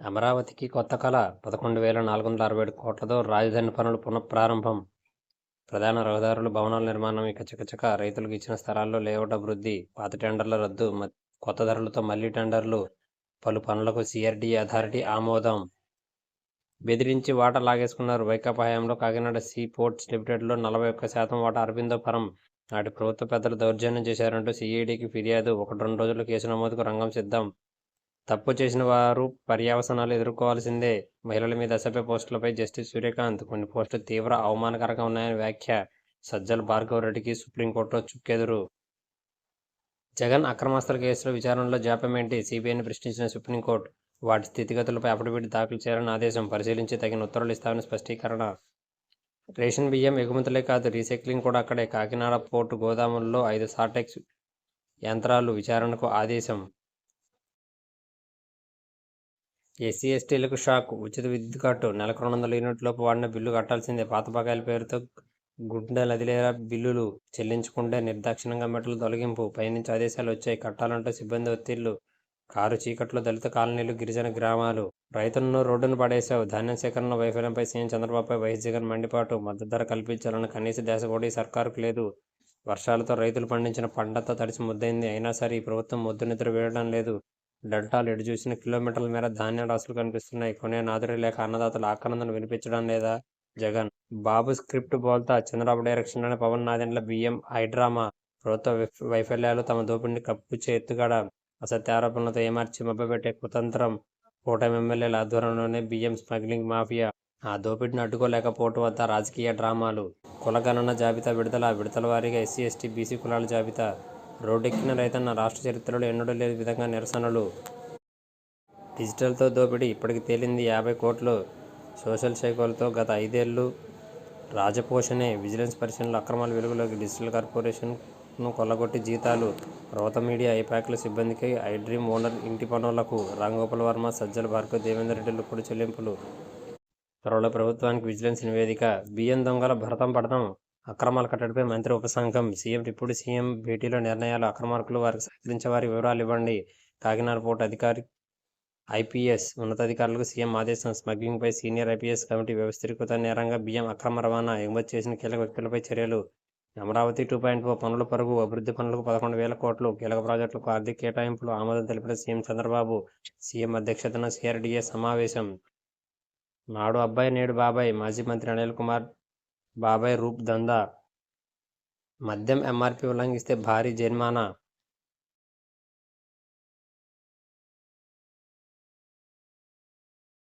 అమరావతికి కొత్త కళ. పదకొండు వేల నాలుగు వందల అరవై ఏడు కోట్లతో రాజధాని పనులు పునఃప్రారంభం. ప్రధాన రహదారులు భవనాల నిర్మాణం ఇక చకచక రైతులకు ఇచ్చిన స్థలాల్లో లేఅవుట్ అభివృద్ధి పాత టెండర్ల రద్దు కొత్త ధరలతో మళ్ళీ టెండర్లు పలు పనులకు సిఆర్డీ అథారిటీ ఆమోదం. బెదిరించి వాటా లాగేసుకున్నారు వైకాపా హయాంలో కాకినాడ సీ పోర్ట్స్ లిమిటెడ్లో నలభై ఒక్క శాతం వాటా అరవిందో పరం నాటి ప్రభుత్వ పెద్దలు దౌర్జన్యం చేశారంటూ సిఐడికి ఫిర్యాదు. ఒకటి రెండు రోజుల కేసు నమోదుకు రంగం సిద్ధం. తప్పు చేసిన వారు పర్యావసనాలు ఎదుర్కోవాల్సిందే. మహిళల మీద అసభ్య పోస్టులపై జస్టిస్ సూర్యకాంత్ కొన్ని పోస్టులు తీవ్ర అవమానకరంగా ఉన్నాయని వ్యాఖ్య సజ్జల భార్గవ్ రెడ్డికి సుప్రీంకోర్టులో చుక్కెదురు. జగన్ అక్రమాస్త్ర కేసులో విచారణలో జాప్యం ఏంటి సిబిఐని ప్రశ్నించిన సుప్రీంకోర్టు వాటి స్థితిగతులపై అఫిడవిట్ దాఖలు చేయాలని ఆదేశం పరిశీలించి తగిన ఉత్తర్వులు ఇస్తామని స్పష్టీకరణ. రేషన్ బియ్యం ఎగుమతులే కాదు రీసైక్లింగ్ కూడా అక్కడే. కాకినాడ పోర్టు గోదాముల్లో ఐదు సార్టెక్స్ యంత్రాలు విచారణకు ఆదేశం ఎస్సీ ఎస్టీలకు షాక్. ఉచిత విద్యుత్ కట్టు నెలకు రెండు వందల యూనిట్ లోపు వాడిన బిల్లు కట్టాల్సిందే. పాత బకాయిల పేరుతో గుండె నదిలేరా బిల్లులు చెల్లించుకుంటే నిర్దాక్షిణ్యంగా మెటలు తొలగింపు. పైనుంచి ఆదేశాలు వచ్చాయి. కట్టాలంటూ సిబ్బంది ఒత్తిళ్ళు. కారు చీకట్లో దళిత కాలనీలు గిరిజన గ్రామాలు. రైతులను రోడ్డును పడేశావు. ధాన్యం సేకరణ వైఫల్యంపై సీఎం చంద్రబాబుపై వైఎస్ జగన్ మండిపాటు. మద్దతు ధర కల్పించాలన్న కనీస దేశ కూడా ఈ సర్కారుకు లేదు. వర్షాలతో రైతులు పండించిన పంటతో తడిసి ముద్దైంది అయినా సరే ఈ ప్రభుత్వం ముద్దు నిద్ర వేయడం లేదు. డెల్టాలు ఎటు చూసిన కిలోమీటర్ల మేర ధాన్యం రాసులు కనిపిస్తున్నాయి. కొనే నాదురి లేక అన్నదాతల ఆక్రందన వినిపించడం లేదా? జగన్. బాబు స్క్రిప్ట్ బోల్తా చంద్రబాబు డైరెక్షన్లోనే పవన్ నాదెండ్ల బియ్యం హైడ్రామా ప్రభుత్వ వైఫల్యాలు తమ దోపిడిని కప్పుచే ఎత్తుగడ అసత్య ఆరోపణలతో ఏమార్చి మభ్యపెట్టే కుతంత్రం కూటమి ఎమ్మెల్యేల ఆధ్వర్యంలోనే బియ్యం స్మగ్లింగ్ మాఫియా. ఆ దోపిడిని అడ్డుకోలేకపోవటం వద్ద రాజకీయ డ్రామాలు. కులగణన జాబితా విడుదల విడతల వారీగా ఎస్సీ ఎస్టీ బీసీ కులాల జాబితా. రోడ్డెక్కిన రైతన్న రాష్ట్ర చరిత్రలో ఎన్నడూ లేని విధంగా నిరసనలు. డిజిటల్తో దోపిడీ ఇప్పటికి తేలింది యాభై కోట్లు. సోషల్ సైకోలతో గత ఐదేళ్ళు రాజపోషణే విజిలెన్స్ పరిశీలనలో అక్రమాల వెలుగులోకి డిజిటల్ కార్పొరేషన్ను కొల్లగొట్టి జీతాలు రోత మీడియా ఐపాక్ల సిబ్బందికి ఐడ్రీమ్ డ్రీమ్ ఓనర్ ఇంటి పనులకు రాంగోపాల్ వర్మ సజ్జల భార్గవ్ దేవేందర్ రెడ్డిలు కూడా చెల్లింపులు. త్వరలో ప్రభుత్వానికి విజిలెన్స్ నివేదిక. బియ్యం దొంగల భరతం పడతాం అక్రమాల కట్టడిపై మంత్రి ఉపసంఘం సీఎం డిప్యూటీ సీఎం భేటీలో నిర్ణయాలు అక్రమార్కులు వారికి సహకరించే వారి వివరాలు ఇవ్వండి. కాకినాడ పోర్టు అధికారి ఐపీఎస్ ఉన్నతాధికారులకు సీఎం ఆదేశం స్మగ్లింగ్పై సీనియర్ ఐపీఎస్ కమిటీ వ్యవస్థీకృత నేరంగా బియ్యం అక్రమ రవాణా ఎగుమతి చేసిన కీలక వ్యక్తులపై చర్యలు. అమరావతి టూ పాయింట్ ఓ పనుల పరుగు అభివృద్ధి పనులకు పదకొండు వేల కోట్లు కీలక ప్రాజెక్టులకు ఆర్థిక కేటాయింపులు ఆమోదం తెలిపిన సీఎం చంద్రబాబు సీఎం అధ్యక్షతన సిఆర్డీఏ సమావేశం. నాడు అబ్బాయి నేడు బాబాయ్ మాజీ మంత్రి అనిల్ కుమార్ బాబాయ్ రూప్ దందా. మద్యం ఎంఆర్పీ ఉల్లంఘిస్తే భారీ జరిమానా.